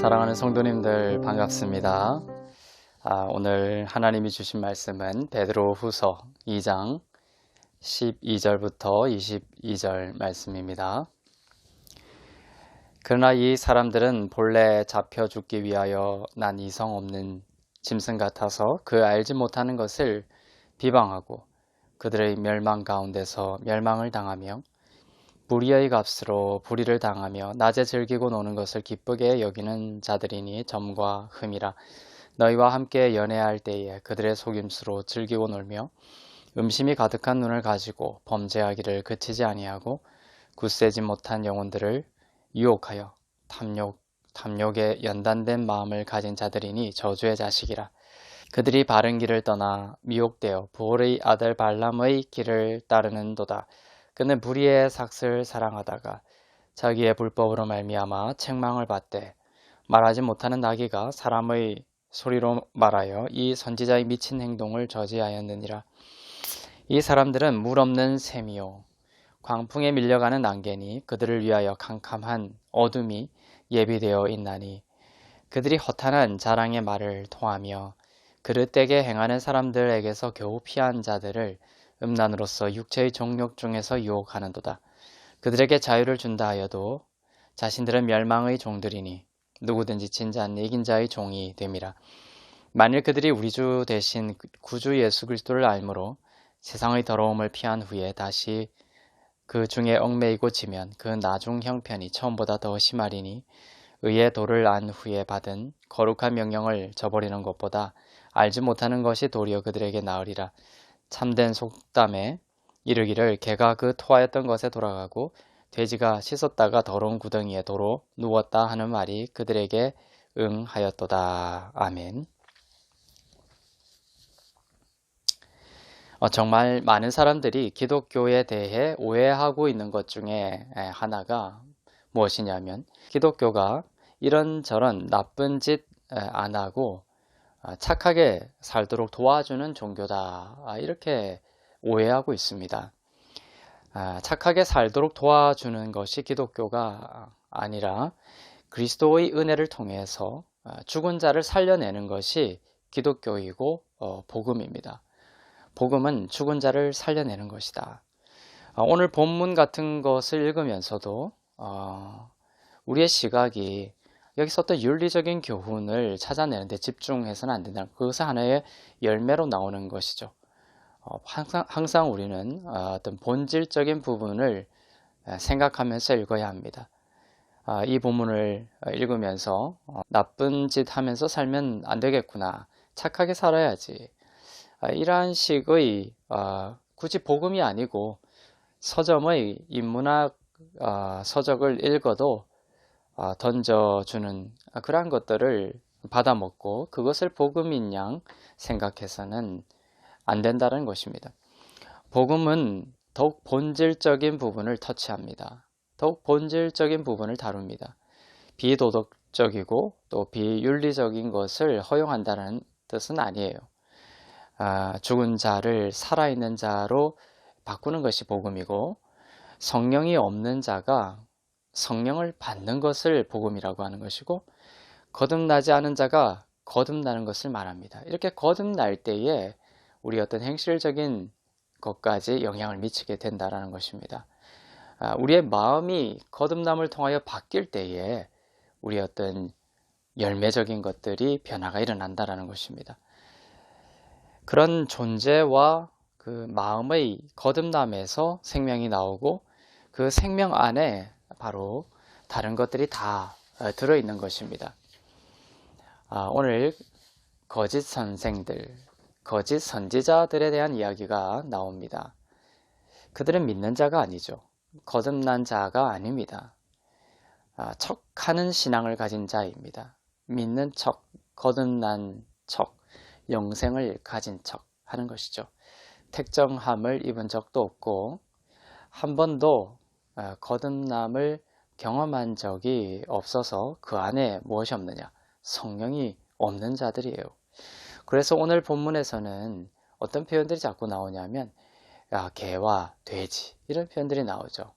사랑하는 성도님들 반갑습니다. 아, 오늘 하나님이 주신 말씀은 베드로 후서 2장 12절부터 22절 말씀입니다. 그러나 이 사람들은 본래 잡혀 죽기 위하여 난 이성 없는 짐승 같아서 그 알지 못하는 것을 비방하고 그들의 멸망 가운데서 멸망을 당하며 불의의 값으로 불의를 당하며 낮에 즐기고 노는 것을 기쁘게 여기는 자들이니 점과 흠이라. 너희와 함께 연애할 때에 그들의 속임수로 즐기고 놀며 음심이 가득한 눈을 가지고 범죄하기를 그치지 아니하고 굳세지 못한 영혼들을 유혹하여 탐욕 탐욕에 연단된 마음을 가진 자들이니 저주의 자식이라. 그들이 바른 길을 떠나 미혹되어 부올의 아들 발람의 길을 따르는도다 그는 불의의 삭슬 사랑하다가 자기의 불법으로 말미암아 책망을 받되 말하지 못하는 나귀가 사람의 소리로 말하여 이 선지자의 미친 행동을 저지하였느니라. 이 사람들은 물 없는 샘이요 광풍에 밀려가는 안개니 그들을 위하여 캄캄한 어둠이 예비되어 있나니 그들이 허탄한 자랑의 말을 통하며 그릇되게 행하는 사람들에게서 겨우 피한 자들을 음란으로서 육체의 종욕 중에서 유혹하는도다. 그들에게 자유를 준다 하여도 자신들은 멸망의 종들이니 누구든지 진지한 이긴 자의 종이 됨이라. 만일 그들이 우리 주 대신 구주 예수 그리스도를 알므로 세상의 더러움을 피한 후에 다시 그 중에 얽매이고 지면 그 나중 형편이 처음보다 더 심하리니 의의 도를 안 후에 받은 거룩한 명령을 저버리는 것보다 알지 못하는 것이 도리어 그들에게 나으리라. 참된 속담에 이르기를 개가 그 토하였던 것에 돌아가고 돼지가 씻었다가 더러운 구덩이에 도로 누웠다 하는 말이 그들에게 응하였도다. 아멘. 어, 정말 많은 사람들이 기독교에 대해 오해하고 있는 것 중에 하나가 무엇이냐면 기독교가 이런저런 나쁜 짓 안 하고 아, 착하게 살도록 도와주는 종교다. 아, 이렇게 오해하고 있습니다. 아, 착하게 살도록 도와주는 것이 기독교가 아니라 그리스도의 은혜를 통해서 죽은 자를 살려내는 것이 기독교이고 어, 복음입니다. 복음은 죽은 자를 살려내는 것이다. 오늘 본문 같은 것을 읽으면서도 어, 우리의 시각이 여기서 어떤 윤리적인 교훈을 찾아내는데 집중해서는 안 된다. 그것은 하나의 열매로 나오는 것이죠. 어, 항상, 항상 우리는 어, 어떤 본질적인 부분을 생각하면서 읽어야 합니다. 아, 이 본문을 읽으면서 어, 나쁜 짓 하면서 살면 안 되겠구나. 착하게 살아야지. 아, 이러한 식의 굳이 복음이 아니고 서점의 인문학 서적을 읽어도 아, 던져주는 그러한 것들을 받아먹고 그것을 복음인 양 생각해서는 안 된다는 것입니다. 복음은 더욱 본질적인 부분을 터치합니다. 더욱 본질적인 부분을 다룹니다. 비도덕적이고 또 비윤리적인 것을 허용한다는 뜻은 아니에요. 아, 죽은 자를 살아있는 자로 바꾸는 것이 복음이고 성령이 없는 자가 성령을 받는 것을 복음이라고 하는 것이고 거듭나지 않은 자가 거듭나는 것을 말합니다. 이렇게 거듭날 때에 우리 어떤 행실적인 것까지 영향을 미치게 된다라는 것입니다. 아, 우리의 마음이 거듭남을 통하여 바뀔 때에 우리 어떤 열매적인 것들이 변화가 일어난다라는 것입니다. 그런 존재와 그 마음의 거듭남에서 생명이 나오고 그 생명 안에 바로 다른 것들이 다 어, 들어있는 것입니다. 아, 오늘 거짓 선생들, 거짓 선지자들에 대한 이야기가 나옵니다. 그들은 믿는 자가 아니죠. 거듭난 자가 아닙니다. 아, 척하는 신앙을 가진 자입니다. 믿는 척, 거듭난 척, 영생을 가진 척 하는 것이죠. 택정함을 입은 적도 없고 한 번도 아, 거듭남을 경험한 적이 없어서 그 안에 무엇이 없느냐? 성령이 없는 자들이에요. 그래서 오늘 본문에서는 어떤 표현들이 자꾸 나오냐면 야, 개와 돼지 이런 표현들이 나오죠.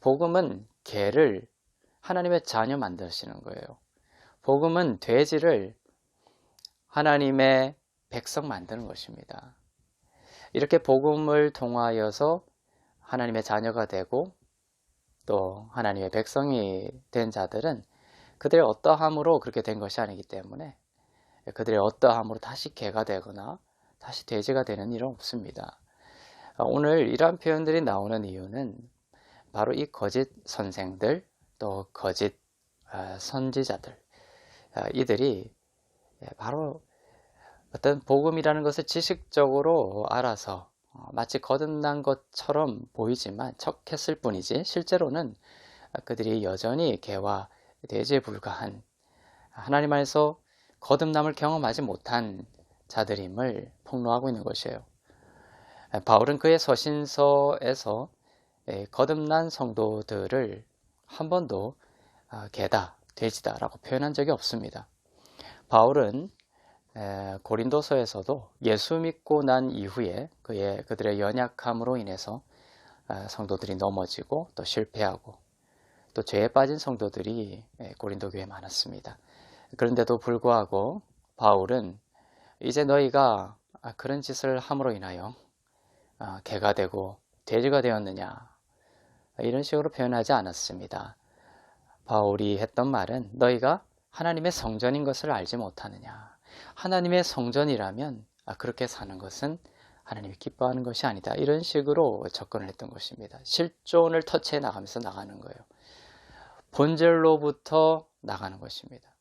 복음은 개를 하나님의 자녀 만드시는 거예요. 복음은 돼지를 하나님의 백성 만드는 것입니다. 이렇게 복음을 통하여서 하나님의 자녀가 되고 또 하나님의 백성이 된 자들은 그들의 어떠함으로 그렇게 된 것이 아니기 때문에 그들의 어떠함으로 다시 개가 되거나 다시 돼지가 되는 일은 없습니다. 오늘 이러한 표현들이 나오는 이유는 바로 이 거짓 선생들 또 거짓 아, 선지자들 아, 이들이 바로 어떤 복음이라는 것을 지식적으로 알아서 어, 마치 거듭난 것처럼 보이지만 척했을 뿐이지 실제로는 그들이 여전히 개와 돼지에 불과한 하나님 안에서 거듭남을 경험하지 못한 자들임을 폭로하고 있는 것이에요. 바울은 그의 서신서에서 거듭난 성도들을 한 번도 아, 개다, 돼지다라고 표현한 적이 없습니다. 바울은 고린도서에서도 예수 믿고 난 이후에 그의 그들의 연약함으로 인해서 아, 성도들이 넘어지고 또 실패하고 또 죄에 빠진 성도들이 고린도 교회에 많았습니다. 그런데도 불구하고 바울은 이제 너희가 아, 그런 짓을 함으로 인하여 아, 개가 되고 돼지가 되었느냐 이런 식으로 표현하지 않았습니다. 바울이 했던 말은 너희가 하나님의 성전인 것을 알지 못하느냐 하나님의 성전이라면 아, 그렇게 사는 것은 하나님이 기뻐하는 것이 아니다 이런 식으로 접근을 했던 것입니다. 실존을 터치해 나가면서 나가는 거예요. 본질로부터 나가는 것입니다.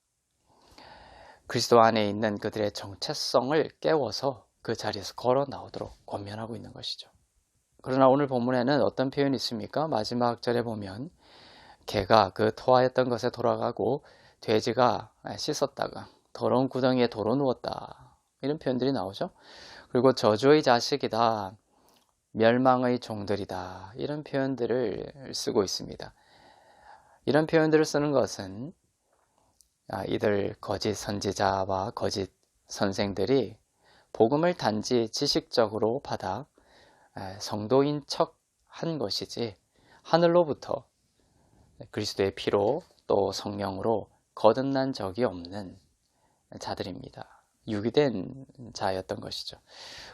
그리스도 안에 있는 그들의 정체성을 깨워서 그 자리에서 걸어 나오도록 권면하고 있는 것이죠. 그러나 오늘 본문에는 어떤 표현이 있습니까? 마지막 절에 보면 개가 그 토하였던 것에 돌아가고 돼지가 씻었다가 더러운 구덩이에 도로 누웠다. 이런 표현들이 나오죠. 그리고 저주의 자식이다. 멸망의 종들이다. 이런 표현들을 쓰고 있습니다. 이런 표현들을 쓰는 것은 아, 이들 거짓 선지자와 거짓 선생들이 복음을 단지 지식적으로 받아 성도인 척 한 것이지 하늘로부터 그리스도의 피로 또 성령으로 거듭난 적이 없는 자들입니다. 유기된 자였던 것이죠.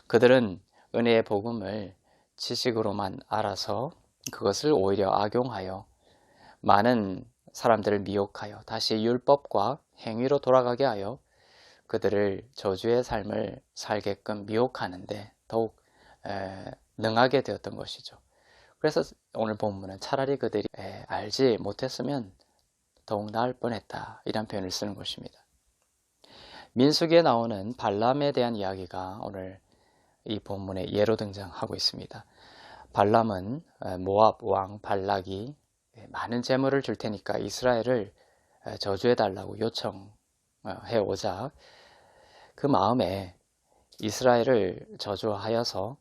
그들은 은혜의 복음을 지식으로만 알아서 그것을 오히려 악용하여 많은 사람들을 미혹하여 다시 율법과 행위로 돌아가게 하여 그들을 저주의 삶을 살게끔 미혹하는데 더욱 에, 능하게 되었던 것이죠. 그래서 오늘 본문은 차라리 그들이 에, 알지 못했으면 더욱 나을 뻔했다 이런 표현을 쓰는 것입니다. 민수기에 나오는 발람에 대한 이야기가 오늘 이 본문에 예로 등장하고 있습니다. 발람은 모압 왕 발락이 예, 많은 재물을 줄 테니까 이스라엘을 저주해 달라고 요청해 오자 그 마음에 이스라엘을 저주하여서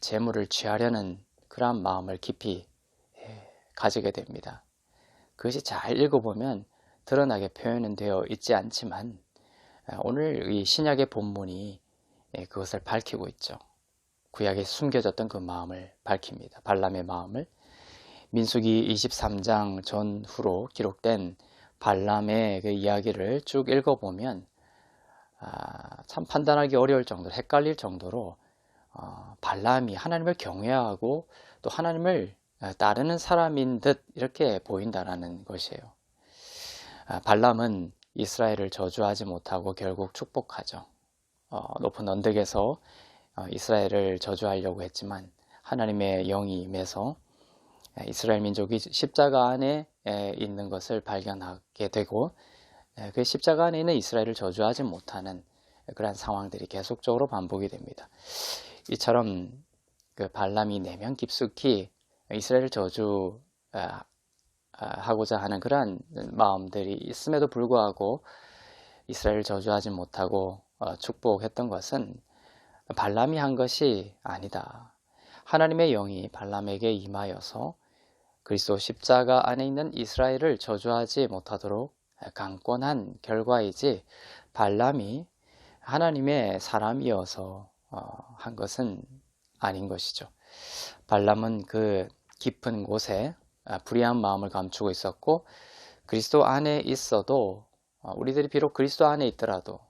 재물을 취하려는 그러한 마음을 깊이 예, 가지게 됩니다. 그것이 잘 읽어보면 드러나게 표현은 되어 있지 않지만 오늘 이 신약의 본문이 예, 그것을 밝히고 있죠. 구약에 숨겨졌던 그 마음을 밝힙니다. 발람의 마음을 민수기 23장 전후로 기록된 발람의 그 이야기를 쭉 읽어보면 아, 참 판단하기 어려울 정도로 헷갈릴 정도로 어, 발람이 하나님을 경외하고 또 하나님을 아, 따르는 사람인 듯 이렇게 보인다라는 것이에요. 아, 발람은 이스라엘을 저주하지 못하고 결국 축복하죠. 어, 높은 언덕에서 어, 이스라엘을 저주하려고 했지만 하나님의 영이 임해서 이스라엘 민족이 십자가 안에 있는 것을 발견하게 되고 그 십자가 안에 있는 이스라엘을 저주하지 못하는 그러한 상황들이 계속적으로 반복이 됩니다. 이처럼 그 발람이 내면 깊숙이 이스라엘을 저주 하고자 하는 그러한 마음들이 있음에도 불구하고 이스라엘을 저주하지 못하고 어, 축복했던 것은 발람이 한 것이 아니다. 하나님의 영이 발람에게 임하여서 그리스도 십자가 안에 있는 이스라엘을 저주하지 못하도록 강권한 결과이지 발람이 하나님의 사람이어서 어, 한 것은 아닌 것이죠. 발람은 그 깊은 곳에 아, 불의한 마음을 감추고 있었고 그리스도 안에 있어도 어, 우리들이 비록 그리스도 안에 있더라도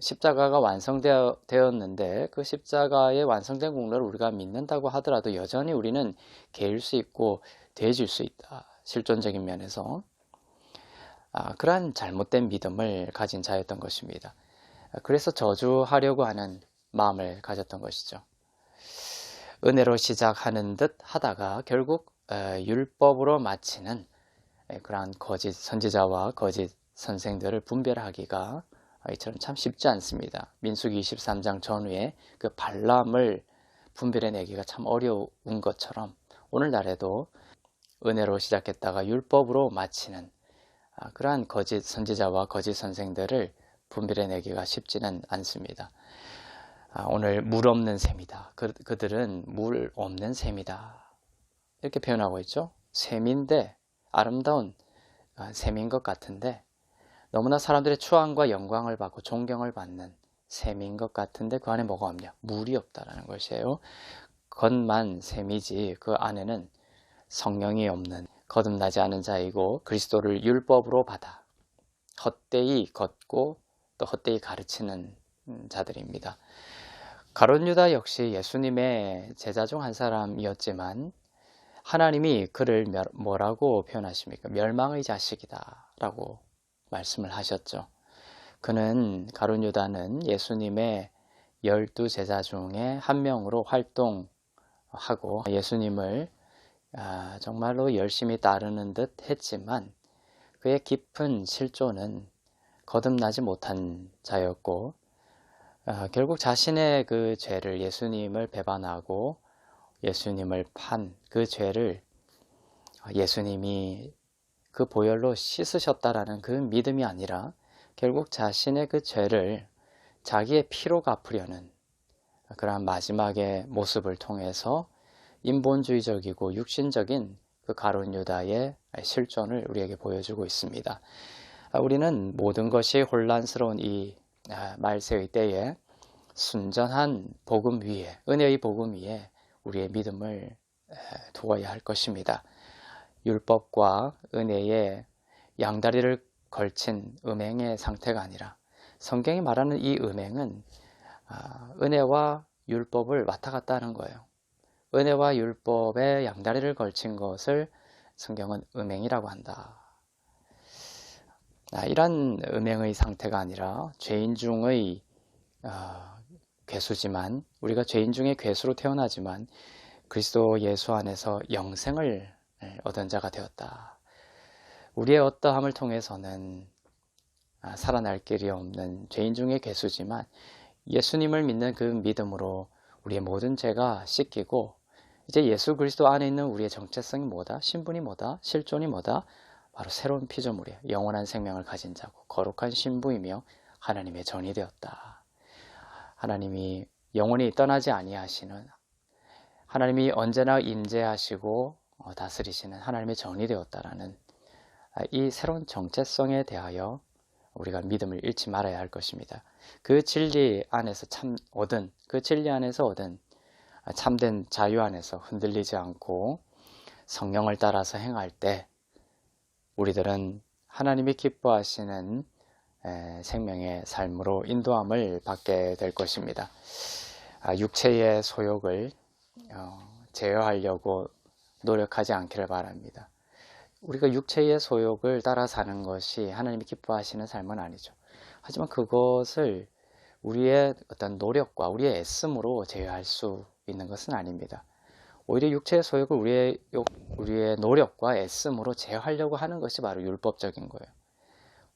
십자가가 완성되었는데 그 십자가의 완성된 공로를 우리가 믿는다고 하더라도 여전히 우리는 개일 수 있고 돼질 수 있다. 실존적인 면에서 아, 그러한 잘못된 믿음을 가진 자였던 것입니다. 그래서 저주하려고 하는 마음을 가졌던 것이죠. 은혜로 시작하는 듯 하다가 결국 어, 율법으로 마치는 그러한 거짓 선지자와 거짓 선생들을 분별하기가 이처럼 참 쉽지 않습니다. 민수기 23장 전후에 그 발람을 분별해내기가 참 어려운 것처럼 오늘날에도 은혜로 시작했다가 율법으로 마치는 아, 그러한 거짓 선지자와 거짓 선생들을 분별해내기가 쉽지는 않습니다. 아, 오늘 물 없는 셈이다. 그, 그들은 물 없는 셈이다. 이렇게 표현하고 있죠. 셈인데 아름다운 아, 셈인 것 같은데 너무나 사람들의 추앙과 영광을 받고 존경을 받는 셈인 것 같은데 그 안에 뭐가 없냐? 물이 없다라는 것이에요. 겉만 셈이지 그 안에는 성령이 없는 거듭나지 않은 자이고 그리스도를 율법으로 받아 헛되이 걷고 또 헛되이 가르치는 자들입니다. 가론 유다 역시 예수님의 제자 중 한 사람이었지만 하나님이 그를 뭐라고 표현하십니까? 멸망의 자식이다 라고 말씀을 하셨죠. 그는 가론 유다는 예수님의 열두 제자 중에 한 명으로 활동하고 예수님을 아, 정말로 열심히 따르는 듯 했지만 그의 깊은 실존은 거듭나지 못한 자였고 아, 결국 자신의 그 죄를 예수님을 배반하고 예수님을 판 그 죄를 예수님이 그 보혈로 씻으셨다라는 그 믿음이 아니라 결국 자신의 그 죄를 자기의 피로 갚으려는 그러한 마지막의 모습을 통해서 인본주의적이고 육신적인 그 가론 유다의 실존을 우리에게 보여주고 있습니다. 아, 우리는 모든 것이 혼란스러운 이 아, 말세의 때에 순전한 복음 위에 은혜의 복음 위에 우리의 믿음을 두어야 할 것입니다. 율법과 은혜의 양다리를 걸친 음행의 상태가 아니라 성경이 말하는 이 음행은 아, 은혜와 율법을 왔다 갔다 하는 거예요. 은혜와 율법의 양다리를 걸친 것을 성경은 음행이라고 한다. 아, 이런 음행의 상태가 아니라 죄인 중의 어, 괴수지만 우리가 죄인 중에 괴수로 태어나지만 그리스도 예수 안에서 영생을 얻은 자가 되었다. 우리의 어떠함을 통해서는 아, 살아날 길이 없는 죄인 중의 괴수지만 예수님을 믿는 그 믿음으로 우리의 모든 죄가 씻기고 이제 예수 그리스도 안에 있는 우리의 정체성이 뭐다? 신분이 뭐다? 실존이 뭐다? 바로 새로운 피조물이야. 영원한 생명을 가진 자고 거룩한 신부이며 하나님의 전이 되었다. 하나님이 영원히 떠나지 아니하시는 하나님이 언제나 임재하시고 어, 다스리시는 하나님의 전이 되었다라는 아, 이 새로운 정체성에 대하여 우리가 믿음을 잃지 말아야 할 것입니다. 그 진리 안에서 참 얻은 그 진리 안에서 얻은 참된 자유 안에서 흔들리지 않고 성령을 따라서 행할 때 우리들은 하나님이 기뻐하시는 생명의 삶으로 인도함을 받게 될 것입니다. 아, 육체의 소욕을 어, 제어하려고 노력하지 않기를 바랍니다. 우리가 육체의 소욕을 따라 사는 것이 하나님이 기뻐하시는 삶은 아니죠. 하지만 그것을 우리의 어떤 노력과 우리의 애씀으로 제어할 수 있는 것은 아닙니다. 오히려 육체의 소욕을 우리의, 우리의 노력과 애씀으로 제어하려고 하는 것이 바로 율법적인 거예요.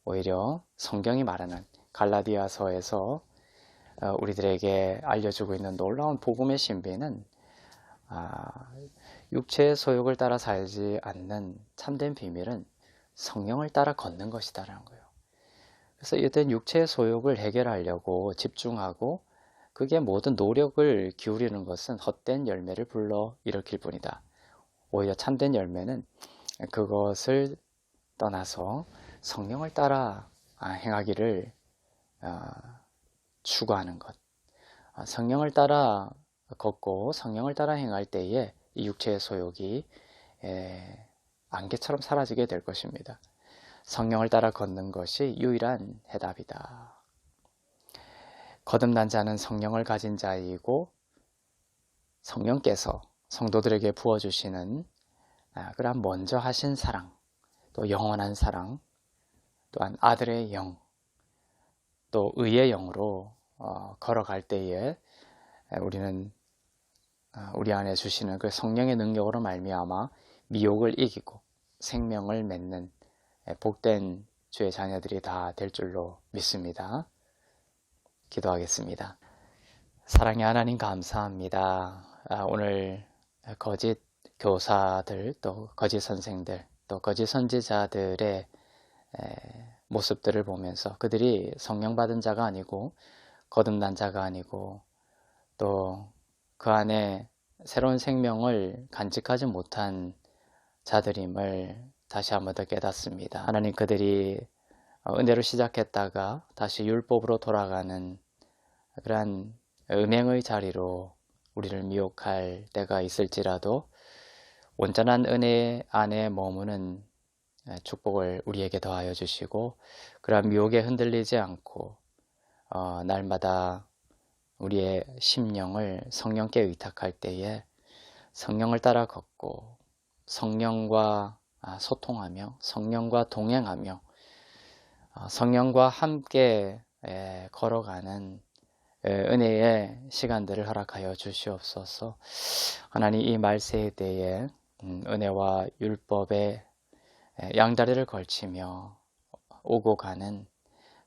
오히려 성경이 말하는 갈라디아서에서 어, 우리들에게 알려주고 있는 놀라운 복음의 신비는 아, 육체의 소욕을 따라 살지 않는 참된 비밀은 성령을 따라 걷는 것이다라는 거예요. 그래서 이때 육체의 소욕을 해결하려고 집중하고 그게 모든 노력을 기울이는 것은 헛된 열매를 불러 일으킬 뿐이다. 오히려 참된 열매는 그것을 떠나서 성령을 따라 아, 행하기를 아, 추구하는 것. 아, 성령을 따라 걷고 성령을 따라 행할 때에 이 육체의 소욕이 안개처럼 사라지게 될 것입니다. 성령을 따라 걷는 것이 유일한 해답이다. 거듭난 자는 성령을 가진 자이고 성령께서 성도들에게 부어주시는 아, 그러한 먼저 하신 사랑, 또 영원한 사랑, 또한 아들의 영, 또 의의 영으로 어, 걸어갈 때에 우리는 아, 우리 안에 주시는 그 성령의 능력으로 말미암아 미혹을 이기고 생명을 맺는 복된 주의 자녀들이 다 될 줄로 믿습니다. 기도하겠습니다. 사랑의 하나님 감사합니다. 아, 오늘 거짓 교사들 또 거짓 선생들 또 거짓 선지자들의 모습들을 보면서 그들이 성령 받은 자가 아니고 거듭난 자가 아니고 또 그 안에 새로운 생명을 간직하지 못한 자들임을 다시 한 번 더 깨닫습니다. 하나님 그들이 어, 은혜로 시작했다가 다시 율법으로 돌아가는 그러한 음행의 자리로 우리를 미혹할 때가 있을지라도 온전한 은혜 안에 머무는 축복을 우리에게 더하여 주시고 그러한 미혹에 흔들리지 않고 어, 날마다 우리의 심령을 성령께 의탁할 때에 성령을 따라 걷고 성령과 아, 소통하며 성령과 동행하며 어, 성령과 함께 걸어가는 은혜의 시간들을 허락하여 주시옵소서. 하나님 이 말세에 음, 은혜와 율법의 양다리를 걸치며 오고 가는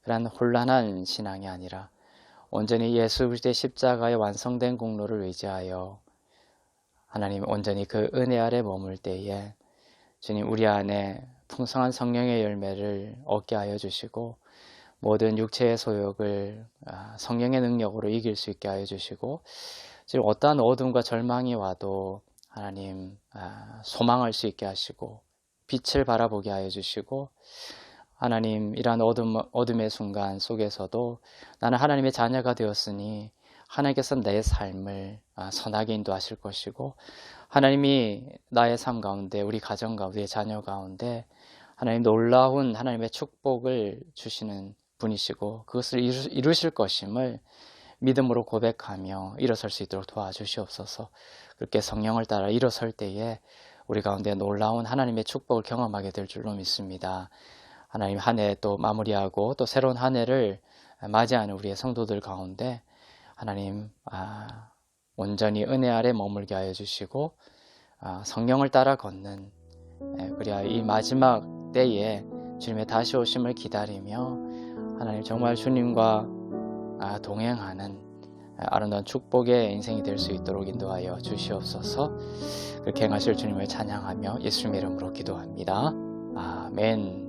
그런 혼란한 신앙이 아니라 온전히 예수 그리스도의 십자가에 완성된 공로를 의지하여 하나님 온전히 그 은혜 아래 머물 때에 주님 우리 안에 풍성한 성령의 열매를 얻게 하여 주시고 모든 육체의 소욕을 아, 성령의 능력으로 이길 수 있게 하여 주시고 지금 어떠한 어둠과 절망이 와도 하나님 아, 소망할 수 있게 하시고 빛을 바라보게 하여 주시고 하나님 이러한 어둠, 어둠의 순간 속에서도 나는 하나님의 자녀가 되었으니 하나님께서 내 삶을 아, 선하게 인도하실 것이고 하나님이 나의 삶 가운데 우리 가정 가운데 자녀 가운데 하나님 놀라운 하나님의 축복을 주시는 분이시고 그것을 이루, 실 것임을 믿음으로 고백하며 일어설 수 있도록 도와주시옵소서. 그렇게 성령을 따라 일어설 때에 우리 가운데 놀라운 하나님의 축복을 경험하게 될 줄로 믿습니다. 하나님 한 해 또 마무리하고 또 새로운 한 해를 맞이하는 우리의 성도들 가운데 하나님 아, 온전히 은혜 아래 머물게 하여 주시고 아, 성령을 따라 걷는 예, 그리야 이 마지막 때에 주님의 다시 오심을 기다리며 하나님 정말 주님과 아, 동행하는 아름다운 축복의 인생이 될 수 있도록 인도하여 주시옵소서 그렇게 행하실 주님을 찬양하며 예수님 이름으로 기도합니다. 아멘